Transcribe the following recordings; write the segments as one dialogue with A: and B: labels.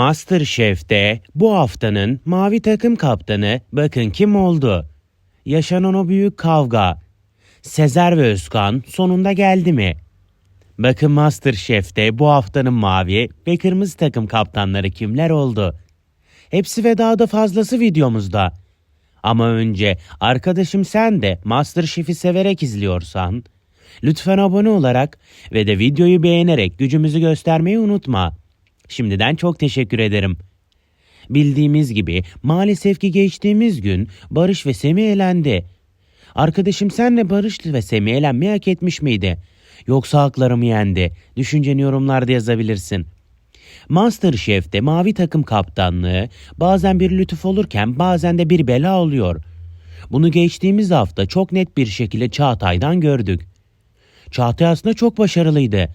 A: MasterChef'te bu haftanın mavi takım kaptanı bakın kim oldu? Yaşanan o büyük kavga. Sezer ve Özkan sonunda geldi mi? Bakın MasterChef'te bu haftanın mavi ve kırmızı takım kaptanları kimler oldu? Hepsi ve daha da fazlası videomuzda. Ama önce arkadaşım sen de MasterChef'i severek izliyorsan lütfen abone olarak ve de videoyu beğenerek gücümüzü göstermeyi unutma. Şimdiden çok teşekkür ederim. Bildiğimiz gibi maalesef ki geçtiğimiz gün Barış ve Semih elendi. Arkadaşım senle Barış ve Semih elenmeyi hak etmiş miydi? Yoksa haklarımı yendi? Düşünceni yorumlarda yazabilirsin. Masterchef'te mavi takım kaptanlığı bazen bir lütuf olurken bazen de bir bela oluyor. Bunu geçtiğimiz hafta çok net bir şekilde Çağatay'dan gördük. Çağatay aslında çok başarılıydı.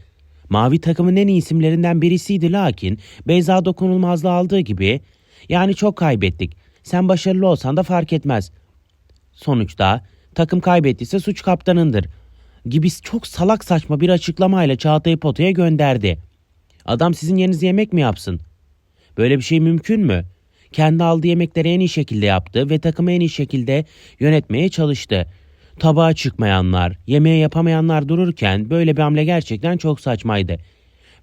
A: Mavi takımın en iyi isimlerinden birisiydi lakin Beyza dokunulmazlığı aldığı gibi yani çok kaybettik. Sen başarılı olsan da fark etmez. Sonuçta takım kaybettiyse suç kaptanındır gibi çok salak saçma bir açıklamayla Çağatay'ı potaya gönderdi. Adam sizin yerinize yemek mi yapsın? Böyle bir şey mümkün mü? Kendi aldığı yemekleri en iyi şekilde yaptı ve takımı en iyi şekilde yönetmeye çalıştı. Tabağa çıkmayanlar, yemeği yapamayanlar dururken böyle bir hamle gerçekten çok saçmaydı.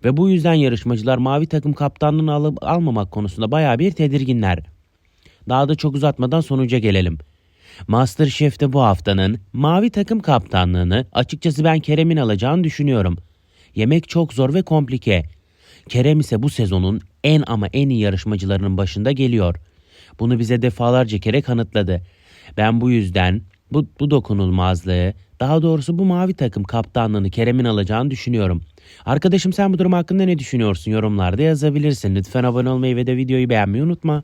A: Ve bu yüzden yarışmacılar mavi takım kaptanlığını alıp almamak konusunda bayağı bir tedirginler. Daha da çok uzatmadan sonuca gelelim. Masterchef'te bu haftanın mavi takım kaptanlığını açıkçası ben Kerem'in alacağını düşünüyorum. Yemek çok zor ve komplike. Kerem ise bu sezonun en ama en iyi yarışmacılarının başında geliyor. Bunu bize defalarca kere kanıtladı. Ben bu yüzden bu, bu dokunulmazlığı, daha doğrusu bu mavi takım kaptanlığını Kerem'in alacağını düşünüyorum. Arkadaşım sen bu durum hakkında ne düşünüyorsun? Yorumlarda yazabilirsin. Lütfen abone olmayı ve de videoyu beğenmeyi unutma.